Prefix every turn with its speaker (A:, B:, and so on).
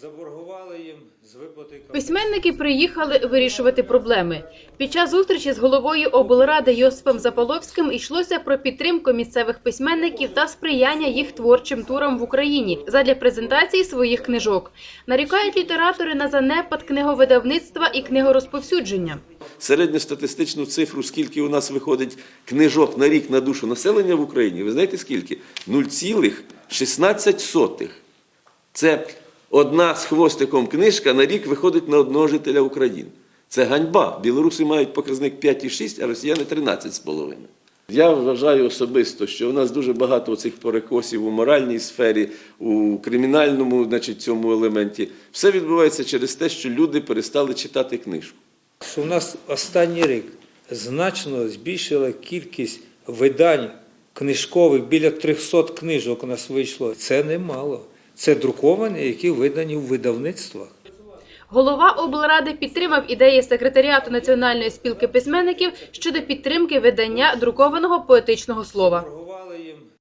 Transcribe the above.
A: Заборгували їм з виплати
B: Письменники приїхали вирішувати проблеми. Під час зустрічі з головою облради Йосипом Заполовським йшлося про підтримку місцевих письменників та сприяння їх творчим турам в Україні задля презентації своїх книжок. Нарікають літератори на занепад книговидавництва і книгорозповсюдження.
C: середньостатистичну цифру, скільки у нас виходить книжок на рік на душу населення в Україні, ви знаєте скільки? 0,16. Це одна з хвостиком книжка на рік виходить на одного жителя України. Це ганьба. Білоруси мають показник 5,6, а росіяни 13,5. Я вважаю особисто, що у нас дуже багато цих перекосів у моральній сфері, у кримінальному значить, цьому елементі. Все відбувається через те, що люди перестали читати книжку.
A: у нас останній рік значно збільшила кількість видань книжкових, біля 300 книжок у нас вийшло. Це немало. Це друковані, які видані в видавництвах.
B: Голова облради підтримав ідеї секретаріату Національної спілки письменників щодо підтримки видання друкованого поетичного слова.